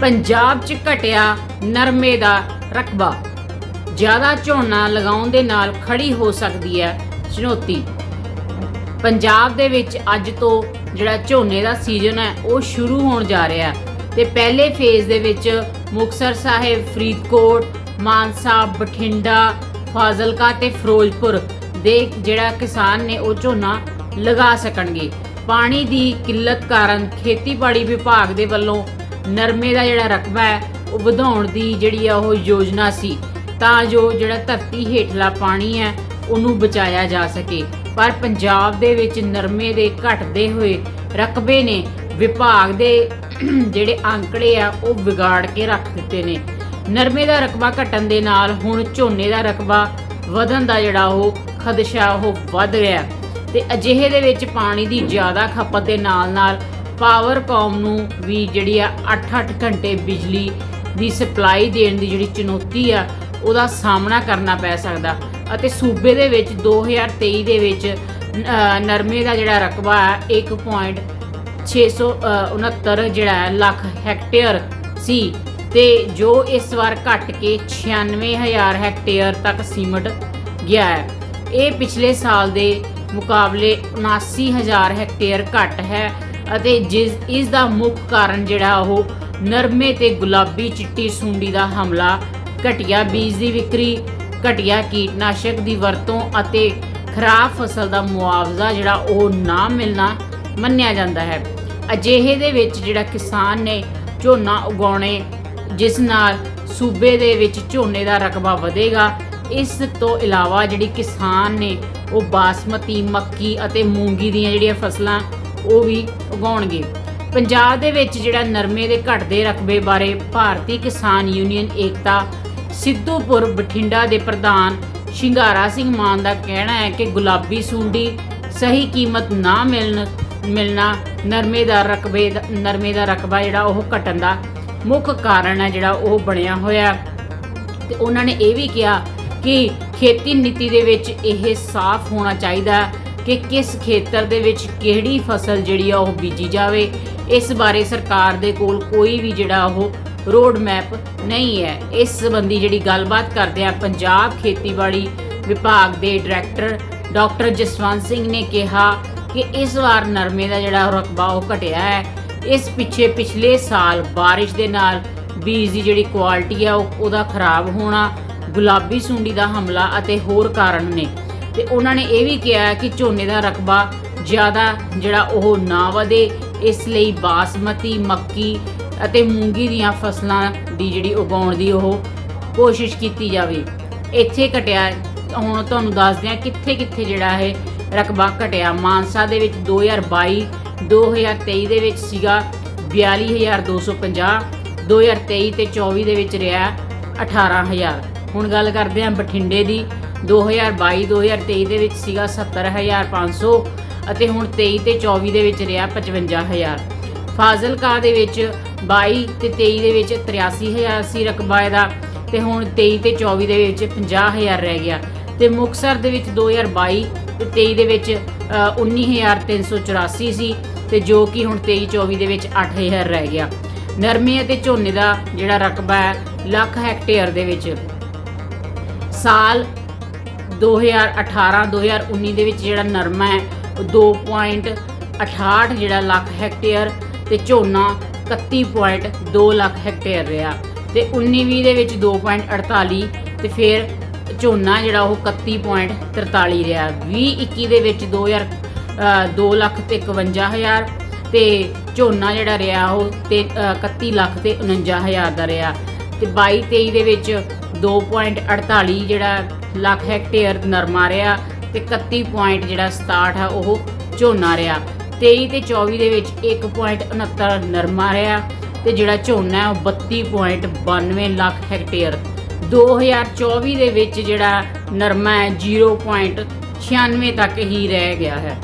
ਪੰਜਾਬ 'ਚ ਘਟਿਆ ਨਰਮੇ ਦਾ ਰਕਬਾ। ਜ਼ਿਆਦਾ ਝੋਨਾ ਲਗਾਉਣ ਦੇ ਨਾਲ ਖੜੀ ਹੋ ਸਕਦੀ ਹੈ ਚੁਣੌਤੀ। ਪੰਜਾਬ ਦੇ ਵਿੱਚ ਅੱਜ ਤੋਂ ਜਿਹੜਾ ਝੋਨੇ ਦਾ ਸੀਜ਼ਨ ਹੈ, ਉਹ ਸ਼ੁਰੂ ਹੋਣ ਜਾ ਰਿਹਾ ਹੈ ਤੇ ਪਹਿਲੇ ਫੇਜ਼ ਦੇ ਵਿੱਚ ਮੁਕਸਰ ਸਾਹਿਬ, ਫਰੀਦਕੋਟ, ਮਾਨਸਾ, ਬਠਿੰਡਾ, ਫਾਜ਼ਿਲਕਾ ਤੇ ਫਿਰੋਜ਼ਪੁਰ ਦੇ ਜਿਹੜਾ ਕਿਸਾਨ ਨੇ ਉਹ ਝੋਨਾ ਲਗਾ ਸਕਣਗੇ। ਪਾਣੀ ਦੀ ਕਿੱਲਤ ਕਾਰਨ ਖੇਤੀਬਾੜੀ ਵਿਭਾਗ ਦੇ ਵੱਲੋਂ ਨਰਮੇ ਦਾ ਜਿਹੜਾ ਰਕਬਾ ਹੈ, ਉਹ ਵਧਾਉਣ ਦੀ ਜਿਹੜੀ ਆ ਉਹ ਯੋਜਨਾ ਸੀ, ਤਾਂ ਜੋ ਜਿਹੜਾ ਧਰਤੀ ਹੇਠਲਾ ਪਾਣੀ ਹੈ, ਉਹਨੂੰ ਬਚਾਇਆ ਜਾ ਸਕੇ। ਪਰ ਪੰਜਾਬ ਦੇ ਵਿੱਚ ਨਰਮੇ ਦੇ ਘਟਦੇ ਹੋਏ ਰਕਬੇ ਨੇ ਵਿਭਾਗ ਦੇ ਜਿਹੜੇ ਅੰਕੜੇ ਆ, ਉਹ ਵਿਗਾੜ ਕੇ ਰੱਖ ਦਿੱਤੇ ਨੇ। ਨਰਮੇ ਦਾ ਰਕਬਾ ਘਟਣ ਦੇ ਨਾਲ ਹੁਣ ਝੋਨੇ ਦਾ ਰਕਬਾ ਵਧਣ ਦਾ ਜਿਹੜਾ ਉਹ ਖਦਸ਼ਾ ਉਹ ਵੱਧ ਰਿਹਾ। ਤੇ ਅਜਿਹੇ ਦੇ ਵਿੱਚ ਪਾਣੀ ਦੀ ਜ਼ਿਆਦਾ ਖਪਤ ਦੇ ਨਾਲ-ਨਾਲ ਪਾਵਰ ਕਾਮ ਨੂੰ ਵੀ ਜਿਹੜੀ ਆ 8-8 ਘੰਟੇ ਬਿਜਲੀ ਦੀ ਸਪਲਾਈ ਦੇਣ ਦੀ ਜਿਹੜੀ ਚੁਣੌਤੀ ਆ, ਉਹਦਾ ਸਾਹਮਣਾ ਕਰਨਾ ਪੈ ਸਕਦਾ। ਅਤੇ ਸੂਬੇ ਦੇ ਵਿੱਚ 2023 ਦੇ ਵਿੱਚ ਨਰਮੇ ਦਾ ਜਿਹੜਾ ਰਕਬਾ ਹੈ 1.669 ਜਿਹੜਾ ਲੱਖ ਹੈਕਟੇਅਰ ਸੀ। ਤੇ ਜੋ ਇਸ ਵਾਰ ਘਟ ਕੇ 96000 ਹੈਕਟੇਅਰ ਤੱਕ ਸੀਮਟ ਗਿਆ ਹੈ। ਇਹ ਪਿਛਲੇ ਸਾਲ ਦੇ ਮੁਕਾਬਲੇ 79000 ਹੈਕਟੇਅਰ ਘੱਟ ਹੈ। ਅਤੇ ਜਿਸ, ਇਸ ਦਾ ਮੁੱਖ ਕਾਰਨ ਜਿਹੜਾ ਉਹ ਨਰਮੇ ਤੇ ਗੁਲਾਬੀ ਚਿੱਟੀ ਸੁੰਡੀ ਦਾ ਹਮਲਾ, ਘਟੀਆ ਬੀਜ ਦੀ ਵਿਕਰੀ, ਘਟੀਆ ਕੀਟਨਾਸ਼ਕ ਦੀ ਵਰਤੋਂ ਅਤੇ ਖਰਾਬ ਫਸਲ ਦਾ ਮੁਆਵਜ਼ਾ ਜਿਹੜਾ ਉਹ ਨਾ ਮਿਲਣਾ ਮੰਨਿਆ ਜਾਂਦਾ ਹੈ। ਅਜਿਹੇ ਦੇ ਵਿੱਚ ਜਿਹੜਾ ਕਿਸਾਨ ਨੇ ਝੋਨਾ ਉਗਾਉਣੇ, ਜਿਸ ਨਾਲ ਸੂਬੇ ਦੇ ਵਿੱਚ ਝੋਨੇ ਦਾ ਰਕਬਾ ਵਧੇਗਾ, ਇਸ ਤੋਂ ਇਲਾਵਾ ਜਿਹੜੀ ਕਿਸਾਨ ਨੇ ਉਹ ਬਾਸਮਤੀ, ਮੱਕੀ ਅਤੇ ਮੂੰਗੀ ਦੀਆਂ ਜਿਹੜੀਆਂ ਫਸਲਾਂ ਉਹ ਵੀ ਉਗਾਉਣਗੇ। ਪੰਜਾਬ ਦੇ ਵਿੱਚ ਜਿਹੜਾ ਨਰਮੇ ਦੇ ਘਟਦੇ ਰਕਬੇ ਬਾਰੇ ਭਾਰਤੀ ਕਿਸਾਨ ਯੂਨੀਅਨ ਏਕਤਾ ਸਿੱਧੂਪੁਰ ਬਠਿੰਡਾ ਦੇ ਪ੍ਰਧਾਨ ਸ਼ਿੰਗਾਰਾ ਸਿੰਘ ਮਾਨ ਦਾ ਕਹਿਣਾ ਹੈ ਕਿ ਗੁਲਾਬੀ ਸੁੰਡੀ ਸਹੀ ਕੀਮਤ ਨਾ ਮਿਲਣ, ਮਿਲਣਾ ਨਰਮੇ ਦਾ ਰਕਬੇ ਦਾ- ਨਰਮੇ ਦਾ ਰਕਬਾ ਜਿਹੜਾ ਉਹ ਘਟਣ ਦਾ ਮੁੱਖ ਕਾਰਨ ਹੈ ਜਿਹੜਾ ਉਹ ਬਣਿਆ ਹੋਇਆ। ਤੇ ਉਹਨਾਂ ਨੇ ਇਹ ਵੀ ਕਿਹਾ ਕਿ ਖੇਤੀ ਨੀਤੀ ਦੇ ਵਿੱਚ ਇਹ ਸਾਫ਼ ਹੋਣਾ ਚਾਹੀਦਾ ਕਿ ਕਿਸ ਖੇਤਰ ਦੇ ਵਿੱਚ ਕਿਹੜੀ ਫਸਲ ਜਿਹੜੀ ਆ ਉਹ ਬੀਜੀ ਜਾਵੇ, ਇਸ ਬਾਰੇ ਸਰਕਾਰ ਦੇ ਕੋਲ ਕੋਈ ਵੀ ਜਿਹੜਾ ਉਹ ਰੋਡ ਮੈਪ ਨਹੀਂ ਹੈ। ਇਸ ਸੰਬੰਧੀ ਜਿਹੜੀ ਗੱਲਬਾਤ ਕਰਦੇ ਆ ਪੰਜਾਬ ਖੇਤੀਬਾੜੀ ਵਿਭਾਗ ਦੇ ਡਾਇਰੈਕਟਰ ਡਾਕਟਰ ਜਸਵੰਤ ਸਿੰਘ ਨੇ ਕਿਹਾ ਕਿ ਇਸ ਵਾਰ ਨਰਮੇ ਦਾ ਜਿਹੜਾ ਰਕਬਾ ਉਹ ਘਟਿਆ ਹੈ। ਇਸ ਪਿੱਛੇ ਪਿਛਲੇ ਸਾਲ ਬਾਰਿਸ਼ ਦੇ ਨਾਲ ਬੀਜ ਦੀ ਜਿਹੜੀ ਕੁਆਲਿਟੀ ਆ ਉਹ ਉਹਦਾ ਖਰਾਬ ਹੋਣਾ, ਗੁਲਾਬੀ ਸੁੰਡੀ ਦਾ ਹਮਲਾ ਅਤੇ ਹੋਰ ਕਾਰਨ ਨੇ। ਤੇ ਉਹਨਾਂ ਨੇ ਇਹ ਵੀ ਕਿਹਾ ਕਿ ਝੋਨੇ ਦਾ ਰਕਬਾ ਜ਼ਿਆਦਾ ਜਿਹੜਾ ਉਹ ਨਾ ਵਧੇ, ਇਸ ਲਈ ਬਾਸਮਤੀ, ਮੱਕੀ ਅਤੇ ਮੂੰਗੀ ਦੀਆਂ ਫਸਲਾਂ ਦੀ ਜਿਹੜੀ ਉਗਾਉਣ ਦੀ ਉਹ ਕੋਸ਼ਿਸ਼ ਕੀਤੀ ਜਾਵੇ। ਇੱਥੇ ਘਟਿਆ, ਹੁਣ ਤੁਹਾਨੂੰ ਦੱਸਦੇ ਹਾਂ ਕਿੱਥੇ ਕਿੱਥੇ ਜਿਹੜਾ ਇਹ ਰਕਬਾ ਘਟਿਆ। ਮਾਨਸਾ ਦੇ ਵਿੱਚ 2022 2023 ਦੇ ਵਿੱਚ ਸੀਗਾ 42250 2023 ਤੇ 24 ਦੇ ਵਿੱਚ ਰਿਹਾ 18000 ਹੁਣ ਗੱਲ ਕਰਦੇ ਹਾਂ ਬਠਿੰਡੇ ਦੀ। 2022 2023 ਦੇ ਵਿੱਚ ਸੀਗਾ 70500 ਅਤੇ ਹੁਣ 23 ਤੇ 24 ਦੇ ਵਿੱਚ ਰਿਹਾ 55000 ਫਾਜ਼ਿਲਕਾ ਦੇ ਵਿੱਚ 22 ਤੇ 23 ਦੇ ਵਿੱਚ 83000 ਸੀ ਰਕਬਾ ਇਹਦਾ ਤੇ ਹੁਣ 23 ਤੇ 24 ਦੇ ਵਿੱਚ 50000 ਰਹਿ ਗਿਆ। ਤੇ ਮੁਕਸਰ ਦੇ ਵਿੱਚ 2022 ਤੇ 23 ਦੇ ਵਿੱਚ ਅ, 19384 ਸੀ ਤੇ ਜੋ ਕਿ ਹੁਣ 23 24 ਦੇ ਵਿੱਚ 8000 ਰਹਿ ਗਿਆ। ਨਰਮੇ ਅਤੇ ਝੋਨੇ ਦਾ ਜਿਹੜਾ ਰਕਬਾ ਹੈ ਲੱਖ ਹੈਕਟੇਅਰ ਦੇ ਵਿੱਚ। ਸਾਲ 2018 2019 ਦੇ ਵਿੱਚ ਜਿਹੜਾ ਨਰਮਾ ਹੈ ਉਹ 2.68 ਜਿਹੜਾ ਲੱਖ ਹੈਕਟੇਅਰ ਤੇ ਝੋਨਾ 31.2 ਲੱਖ ਹੈਕਟੇਅਰ ਰਿਹਾ ਤੇ 19-20 ਦੇ ਵਿੱਚ 2.48 ਤੇ ਫਿਰ ਝੋਨਾ ਜਿਹੜਾ ਉਹ 31.43 ਰਿਹਾ। 2021 ਦੇ ਵਿੱਚ 2000 ਅ, 2 ਲੱਖ ਤੇ 51000 ਤੇ ਝੋਨਾ ਜਿਹੜਾ ਰਿਹਾ ਉਹ ਤੇ ਅ, 31 ਲੱਖ ਤੇ 49000 ਦਾ ਰਿਹਾ ਤੇ 22 23 ਦੇ ਵਿੱਚ 2.48 ਜਿਹੜਾ ਲੱਖ ਹੈਕਟੇਅਰ ਨਰਮਾ ਰਿਹਾ ਤੇ 31 ਪੁਆਇੰਟ ਜਿਹੜਾ 67 ਆ, ਉਹ ਝੋਨਾ ਰਿਹਾ। 23 ਤੇ 24 ਦੇ ਵਿੱਚ 1.69 ਨਰਮਾ ਰਿਹਾ ਤੇ ਜਿਹੜਾ ਝੋਨਾ ਹੈ, ਉਹ 32.92 ਲੱਖ ਹੈਕਟੇਅਰ 2024 ਦੇ ਵਿੱਚ ਜਿਹੜਾ ਨਰਮਾ ਹੈ 0.96 ਤੱਕ ਹੀ ਰਹਿ ਗਿਆ ਹੈ।